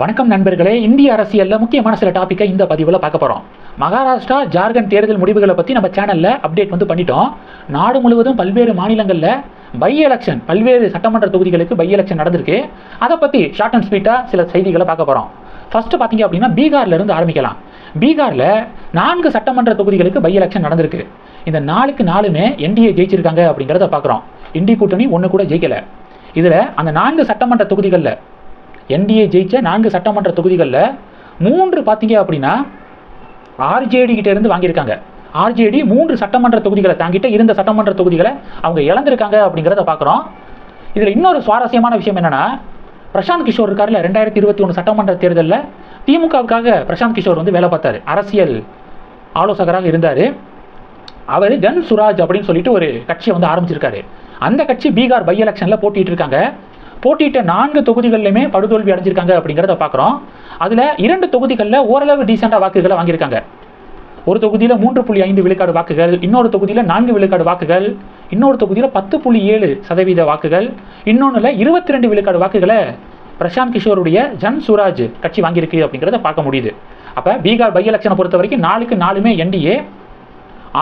வணக்கம் நண்பர்களே இந்திய அரசியலில் முக்கியமான சில டாப்பிக்கை இந்த பதிவில் பார்க்க போகிறோம் மகாராஷ்டிரா ஜார்க்கண்ட் தேர்தல் முடிவுகளை பற்றி நம்ம சேனலில் அப்டேட் வந்து பண்ணிட்டோம். நாடு முழுவதும் பல்வேறு மாநிலங்களில் பை எலெக்ஷன் பல்வேறு சட்டமன்ற தொகுதிகளுக்கு பை எலெக்ஷன் நடந்திருக்கு. அதை பற்றி ஷார்ட் அண்ட் ஸ்வீட்டாக சில செய்திகளை பார்க்க போகிறோம் ஃபர்ஸ்ட் பார்த்தீங்க அப்படின்னா பீகார்ல இருந்து ஆரம்பிக்கலாம். பீகாரில் நான்கு சட்டமன்ற தொகுதிகளுக்கு பை எலெக்ஷன் நடந்திருக்கு. இந்த நாளுக்கு நாலுமே என்டிஏ ஜெயிச்சிருக்காங்க அப்படிங்கிறத பார்க்குறோம். இந்தி கூட்டணி ஒன்று கூட ஜெயிக்கலை. இதில் அந்த நான்கு சட்டமன்ற தொகுதிகளில் என்டிஏ ஜெயிச்ச நான்கு சட்டமன்ற தொகுதிகளில் மூன்று பார்த்தீங்க அப்படின்னா ஆர்ஜேடி கிட்டேருந்து வாங்கியிருக்காங்க. ஆர்ஜேடி மூன்று சட்டமன்ற தொகுதிகளை தாங்கிட்ட இருந்த சட்டமன்ற தொகுதிகளை அவங்க இழந்திருக்காங்க அப்படிங்கிறத பார்க்குறோம் இதில் இன்னொரு சுவாரஸ்யமான விஷயம் என்னென்னா பிரசாந்த் கிஷோர் இருக்கார்ல ரெண்டாயிரத்தி இருபத்தி ஒன்று சட்டமன்ற தேர்தலில் திமுகவுக்காக பிரசாந்த் கிஷோர் வந்து வேலை பார்த்தாரு. அரசியல் ஆலோசகராக இருந்தார். அவர் ஜன் சுராஜ் அப்படின்னு சொல்லிட்டு ஒரு கட்சியை வந்து ஆரம்பிச்சிருக்காரு. அந்த கட்சி பீகார் பை எலெக்ஷனில் போட்டிட்டு இருக்காங்க போட்டியிட்ட நான்கு தொகுதிகளிலுமே படுதோல்வி அடைஞ்சிருக்காங்க அப்படிங்கிறத பார்க்குறோம் அதில் இரண்டு தொகுதிகளில் ஓரளவு டீசெண்டாக வாக்குகளை வாங்கியிருக்காங்க. ஒரு தொகுதியில் மூன்று புள்ளி ஐந்து விழுக்காடு வாக்குகள் இன்னொரு தொகுதியில் நான்கு விழுக்காடு வாக்குகள் இன்னொரு தொகுதியில் பத்து புள்ளி ஏழு சதவீத வாக்குகள் இன்னொன்றில் இருபத்தி ரெண்டு விழுக்காடு வாக்குகளை பிரசாந்த் கிஷோருடைய ஜன் சுராஜ் கட்சி வாங்கியிருக்கு அப்படிங்கிறத பார்க்க முடியுது. அப்போ பீகார் பை எலெக்ஷனை பொறுத்த வரைக்கும் நாளுக்கு நாலுமே என்டிஏ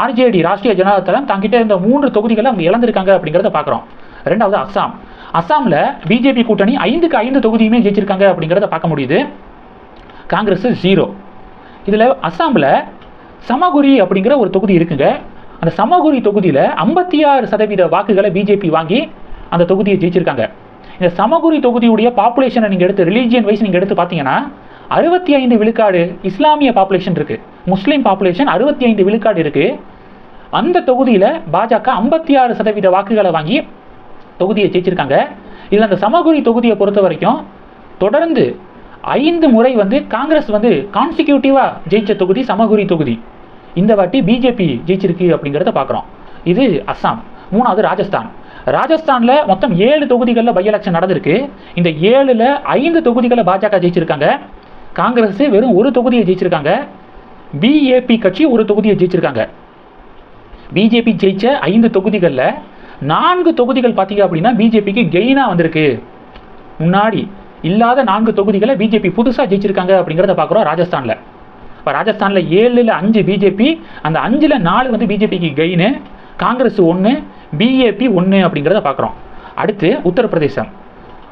ஆர்ஜேடி ராஷ்டிரிய ஜனதா தளம் தங்கிட்ட இந்த மூன்று தொகுதிகளை அவங்க இழந்திருக்காங்க அப்படிங்கிறத பார்க்குறோம் ரெண்டாவது அஸ்ஸாம். அசாமில் பிஜேபி கூட்டணி ஐந்துக்கு ஐந்து தொகுதியுமே ஜெயிச்சிருக்காங்க அப்படிங்கிறத பார்க்க முடியுது. காங்கிரஸ் ஜீரோ இதில் அஸ்ஸாமில் சமகுரி அப்படிங்கிற ஒரு தொகுதி இருக்குங்க. அந்த சமகுரி தொகுதியில் ஐம்பத்தி ஆறு சதவீத வாக்குகளை பிஜேபி வாங்கி அந்த தொகுதியை ஜெயிச்சிருக்காங்க. இந்த சமகுரி தொகுதியுடைய பாப்புலேஷனை நீங்கள் எடுத்து ரிலீஜியன் வைஸ் நீங்கள் எடுத்து பார்த்தீங்கன்னா அறுபத்தி ஐந்து விழுக்காடு இஸ்லாமிய பாப்புலேஷன் இருக்குது முஸ்லீம் பாப்புலேஷன் அறுபத்தி ஐந்து விழுக்காடு இருக்குது அந்த தொகுதியில் பாஜக ஐம்பத்தி ஆறு சதவீத வாக்குகளை வாங்கி தொகுதியை ஜெயிச்சிருக்காங்க. இதில் அந்த சமகுரி தொகுதியை பொறுத்த வரைக்கும் தொடர்ந்து ஐந்து முறை வந்து காங்கிரஸ் வந்து கான்ஸ்டிக்யூட்டிவாக ஜெயிச்ச தொகுதி சமகுரி தொகுதி. இந்த வாட்டி பிஜேபி ஜெயிச்சிருக்கு அப்படிங்கிறத பார்க்குறோம் இது அஸ்ஸாம் மூணாவது ராஜஸ்தான். ராஜஸ்தானில் மொத்தம் ஏழு தொகுதிகளில் பை எலெக்ஷன் நடந்திருக்கு. இந்த ஏழில் ஐந்து தொகுதிகளை பாஜக ஜெயிச்சிருக்காங்க. காங்கிரஸ் வெறும் ஒரு தொகுதியை ஜெயிச்சிருக்காங்க. பிஏபி கட்சி ஒரு தொகுதியை ஜெயிச்சிருக்காங்க. பிஜேபி ஜெயிச்ச ஐந்து தொகுதிகளில் நான்கு தொகுதிகள் பார்த்தீங்க அப்படின்னா பிஜேபிக்கு கெயினாக வந்திருக்கு. முன்னாடி இல்லாத நான்கு தொகுதிகளை பிஜேபி புதுசாக ஜெயிச்சிருக்காங்க அப்படிங்கிறத பார்க்குறோம் ராஜஸ்தானில். இப்போ ராஜஸ்தானில் ஏழில் அஞ்சு பிஜேபி அந்த அஞ்சில் நாலு வந்து பிஜேபிக்கு கெயினு காங்கிரஸ் ஒன்று பிஏபி ஒன்று அப்படிங்கிறத பார்க்குறோம். அடுத்து உத்தரப்பிரதேசம்.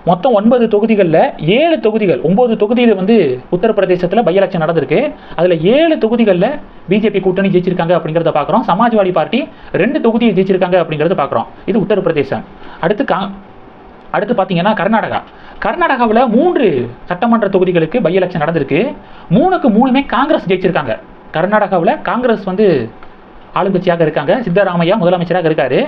மொத்தம் ஒன்பது தொகுதிகளில் ஏழு தொகுதிகள் ஒம்பது தொகுதியில் வந்து உத்தரப்பிரதேசத்தில் பை எலெக்ஷன் நடந்திருக்கு. அதில் ஏழு தொகுதிகளில் பிஜேபி கூட்டணி ஜெயிச்சிருக்காங்க அப்படிங்கிறத பார்க்குறோம் சமாஜ்வாடி பார்ட்டி ரெண்டு தொகுதியை ஜெயிச்சிருக்காங்க அப்படிங்கிறத பார்க்குறோம் இது உத்தரப்பிரதேசம். அடுத்து கா அடுத்து பார்த்தீங்கன்னா கர்நாடகா. கர்நாடகாவில் மூன்று சட்டமன்ற தொகுதிகளுக்கு பை எலெக்ஷன் நடந்திருக்கு. மூணுக்கு மூணுமே காங்கிரஸ் ஜெயிச்சிருக்காங்க. கர்நாடகாவில் காங்கிரஸ் வந்து ஆளுங்கட்சியாக இருக்காங்க. சித்தராமையா முதலமைச்சராக இருக்காரு.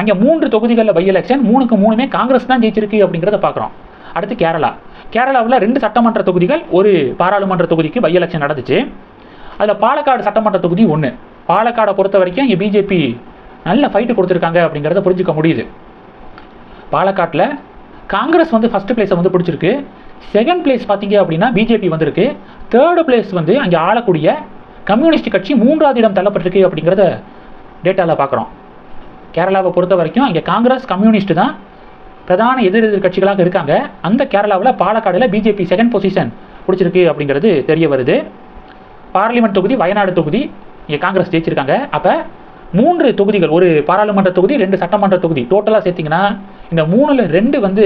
அங்கே மூன்று தொகுதிகளில் பை எலெக்ஷன் மூணுக்கு மூணுமே காங்கிரஸ் தான் ஜெயிச்சிருக்கு அப்படிங்கிறத பார்க்குறோம் அடுத்து கேரளா. கேரளாவில் ரெண்டு சட்டமன்ற தொகுதிகள் ஒரு பாராளுமன்ற தொகுதிக்கு பை எலெக்ஷன் நடந்துச்சு. அதில் பாலக்காடு சட்டமன்ற தொகுதி ஒன்று பாலக்காடை பொறுத்த வரைக்கும் இங்கே பிஜேபி நல்ல ஃபைட்டு கொடுத்துருக்காங்க அப்படிங்கிறத புரிஞ்சுக்க முடியுது. பாலக்காட்டில் காங்கிரஸ் வந்து ஃபஸ்ட்டு பிளேஸை வந்து பிடிச்சிருக்கு. செகண்ட் பிளேஸ் பார்த்தீங்க அப்படின்னா பிஜேபி வந்திருக்கு. தேர்டு பிளேஸ் வந்து அங்கே ஆளக்கூடிய கம்யூனிஸ்ட் கட்சி மூன்றாவது இடம் தள்ளப்பட்டிருக்கு அப்படிங்கிறத டேட்டாவில் பார்க்குறோம். கேரளாவை பொறுத்த வரைக்கும் இங்கே காங்கிரஸ் கம்யூனிஸ்ட் தான் பிரதான எதிர் எதிர் கட்சிகளாக இருக்காங்க. அந்த கேரளாவில் பாலக்காடில் பிஜேபி செகண்ட் பொசிஷன் பிடிச்சிருக்கு அப்படிங்கிறது தெரிய வருது. பார்லிமெண்ட் தொகுதி வயநாடு தொகுதி இங்கே காங்கிரஸ் ஜெயிச்சிருக்காங்க. அப்போ மூன்று தொகுதிகள் ஒரு பாராளுமன்ற தொகுதி ரெண்டு சட்டமன்ற தொகுதி டோட்டலாக சேர்த்திங்கன்னா இந்த மூணில் ரெண்டு வந்து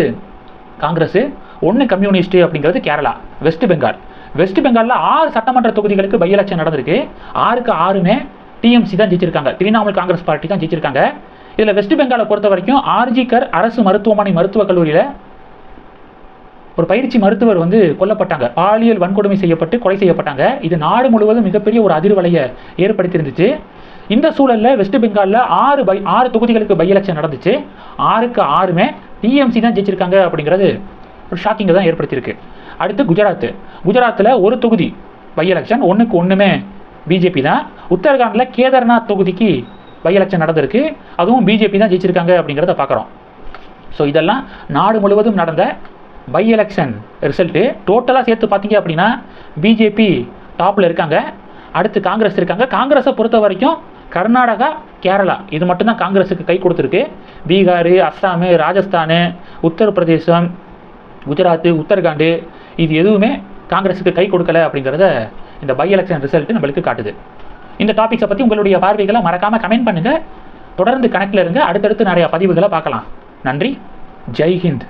காங்கிரஸ் ஒன்று கம்யூனிஸ்ட்டு அப்படிங்கிறது கேரளா வெஸ்ட் பெங்கால். வெஸ்ட் பெங்காலில் ஆறு சட்டமன்ற தொகுதிகளுக்கு பை எலெக்ஷன் நடந்திருக்கு. ஆறுக்கு ஆறுமே டிஎம்சி தான் ஜெயிச்சிருக்காங்க. திரிணாமுல் காங்கிரஸ் பார்ட்டி தான் ஜெயிச்சிருக்காங்க. இதில் வெஸ்ட் பெங்காலை பொறுத்த வரைக்கும் ஆர்ஜிகர் அரசு மருத்துவமனை மருத்துவக் கல்லூரியில் ஒரு பயிற்சி மருத்துவர் வந்து கொல்லப்பட்டாங்க. பாலியல் வன்கொடுமை செய்யப்பட்டு கொலை செய்யப்பட்டாங்க. இது நாடு முழுவதும் மிகப்பெரிய ஒரு அதிர்வலையை ஏற்படுத்தியிருந்துச்சு. இந்த சூழலில் வெஸ்ட் பெங்காலில் ஆறு பை ஆறு தொகுதிகளுக்கு பை எலெக்ஷன் நடந்துச்சு. ஆறுக்கு ஆறுமே டிஎம்சி தான் ஜெயிச்சிருக்காங்க அப்படிங்கிறது ஒரு ஷாக்கிங்கை தான் ஏற்படுத்தியிருக்கு. அடுத்து குஜராத். குஜராத்தில் ஒரு தொகுதி பை எலெக்ஷன் ஒன்றுக்கு ஒன்றுமே பிஜேபி தான். உத்தரகாண்டில் கேதார்நாத் தொகுதிக்கு பை எலெக்ஷன் நடந்திருக்கு. அதுவும் பிஜேபி தான் ஜெயிச்சிருக்காங்க அப்படிங்கிறத பார்க்குறோம். ஸோ இதெல்லாம் நாடு முழுவதும் நடந்த பை எலெக்ஷன் ரிசல்ட்டு டோட்டலாக சேர்த்து பார்த்தீங்க அப்படின்னா பிஜேபி டாப்பில் இருக்காங்க. அடுத்து காங்கிரஸ் இருக்காங்க. காங்கிரஸை பொறுத்த வரைக்கும் கர்நாடகா கேரளா. இது மட்டும்தான் காங்கிரஸுக்கு கை கொடுத்துருக்கு. பீகார் அஸ்ஸாமு ராஜஸ்தானு உத்தரப்பிரதேசம் குஜராத்து உத்தரகாண்டு இது எதுவுமே காங்கிரஸுக்கு கை கொடுக்கல அப்படிங்கிறத இந்த பை எலெக்ஷன் ரிசல்ட் நம்மளுக்கு காட்டுது. இந்த டாபிக்ஸை பற்றி உங்களுடைய பார்வைகளை மறக்காமல் கமெண்ட் பண்ணுங்கள் தொடர்ந்து கணக்கில் இருங்க. அடுத்தடுத்து நிறையா பதிவுகளை பார்க்கலாம். நன்றி. ஜெய்ஹிந்த்